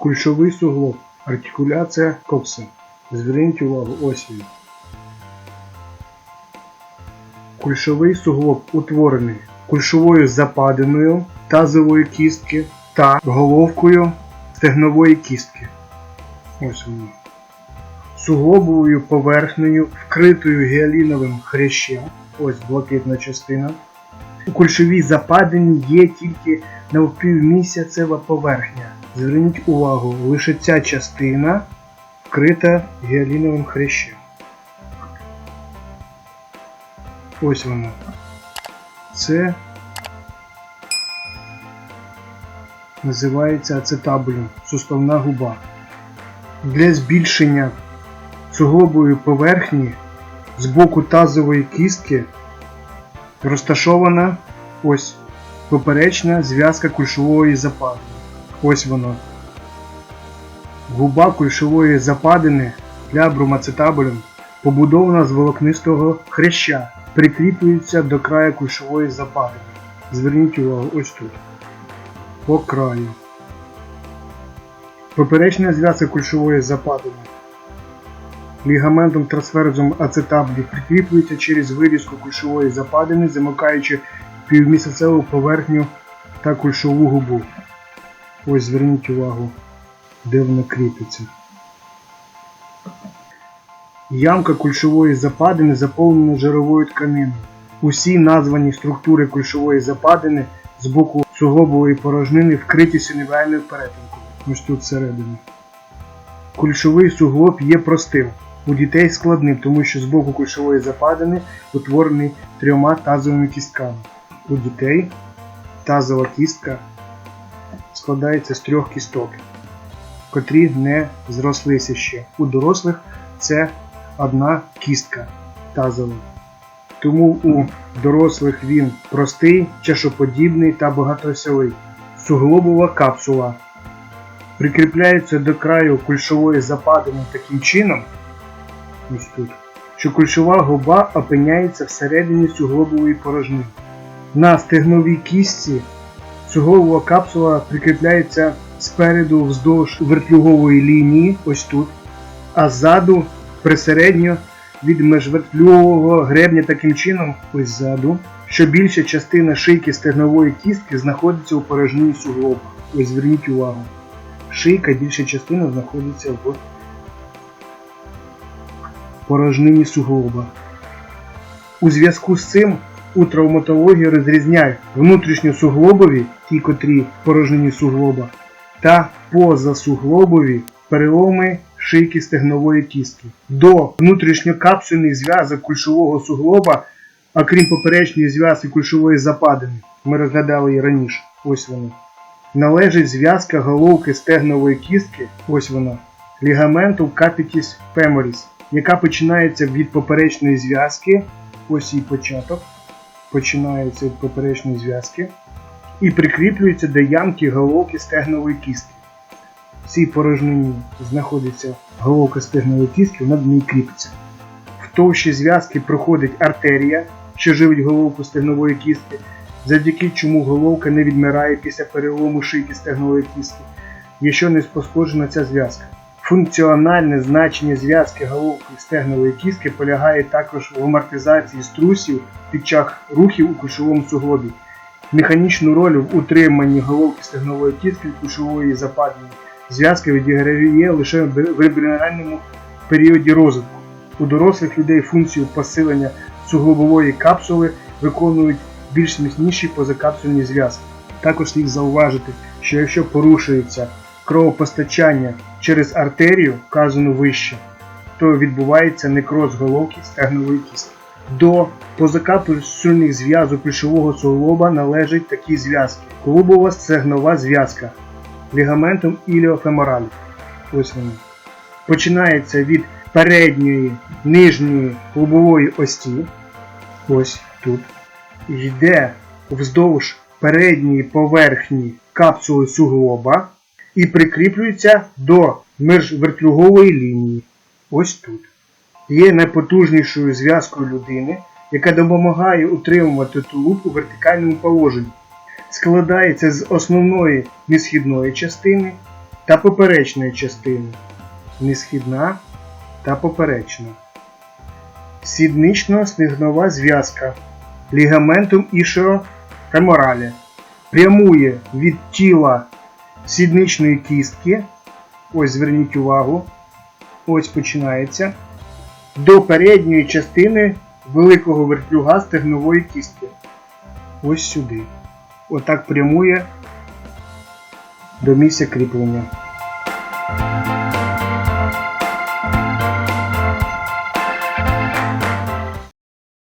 Кульшовий суглоб. Артикуляція кокса. Зверніть увагу, ось він. Кульшовий суглоб утворений кульшовою западиною тазової кістки та головкою стегнової кістки. Ось воно. Суглобовою поверхнею, вкритою гіаліновим хрящем. Ось блакитна частина. У кульшовій западині є тільки навпівмісяцева поверхня. Зверніть увагу, лише ця частина вкрита гіаліновим хрящем. Ось воно. Це називається ацетабулем, суставна губа. Для збільшення суглобової поверхні з боку тазової кістки розташована ось поперечна зв'язка кульшової западини. Ось. Губа кульшової западини флябрум ацетабулем побудована з волокнистого хряща, прикріплюється до краю кульшової западини. Зверніть увагу ось тут. По краю. Поперечна зв'язка кульшової западини лігаментом трансферзом ацетаблі прикріплюється через вирізку кульшової западини, замикаючи півмісяцеву поверхню та кульшову губу. Ось зверніть увагу, де вона кріпиться. Ямка кульшової западини заповнена жировою тканиною. Усі названі структури кульшової западини з боку суглобової порожнини вкриті синевальною перетинкою. Ось тут всередині. Кульшовий суглоб є простим. У дітей складним, тому що з боку кульшової западини утворений трьома тазовими кістками. У дітей тазова кістка складається з трьох кісток, котрі не зрослися ще. У дорослих це одна кістка тазова. Тому у дорослих він простий, чашоподібний та багатоосьовий. Суглобова капсула прикріпляється до краю кульшової западини таким чином, ось тут, що кульшова губа опиняється всередині суглобової порожнини. На стегновій кістці суглобова капсула прикріпляється спереду вздовж вертлюгової лінії, ось тут, а ззаду присередньо від межвертлюгового гребня таким чином, ось ззаду, що більша частина шийки стегнової кістки знаходиться у порожнині суглоба. Ось зверніть увагу. Шийка більша частина знаходиться в порожнині суглоба. У зв'язку з цим у травматології розрізняють внутрішньосуглобові, ті, котрі в порожнині суглоба, та позасуглобові переломи шийки стегнової кістки. До внутрішньокапсульних зв'язок кульшового суглоба, окрім поперечної зв'язки кульшової западини, ми розглядали її раніше, ось вона, належить зв'язка головки стегнової кістки, ось вона, лігаменту capitis femoris, яка починається від поперечної зв'язки, ось її початок, починається від поперечної зв'язки, і прикріплюється до ямки головки стегнової кістки. В цій порожнині знаходиться головка стегнової кістки, вона до неї кріпиться. В товщі зв'язки проходить артерія, що живить головку стегнової кістки, завдяки чому головка не відмирає після перелому шийки стегнової кістки, якщо не пошкоджена ця зв'язка. Функціональне значення зв'язки головки стегнової кістки полягає також в амортизації струсів під час рухів у кульшовому суглобі. Механічну роль в утриманні головки стегнової кістки кульшової западини зв'язки відіграє лише в ембріональному періоді розвитку. У дорослих людей функцію посилення суглобової капсули виконують більш міцніші позакапсульні зв'язки. Також слід зауважити, що якщо порушується кровопостачання через артерію, вказану вище, то відбувається некроз головки стегнової кістки. До позакапсульних зв'язок ключового суглоба належать такі зв'язки: клубова стегнова зв'язка лігаментом іліофеморалі. Ось вони. Починається від передньої нижньої клубової ості. Ось тут. Йде вздовж передньої поверхні капсули суглоба і прикріплюється до межвертлюгової лінії. Ось тут. Є найпотужнішою зв'язкою людини, яка допомагає утримувати тулуб у вертикальному положенні складається з основної несхідної частини та поперечної частини. Несхідна та поперечна. Сіднично-стегнова зв'язка лігаментум ішео феморалі прямує від тіла сідничної кістки. Ось зверніть увагу. Ось починається. До передньої частини великого вертлюга стегнової кістки. Ось сюди. Отак прямує до місця кріплення.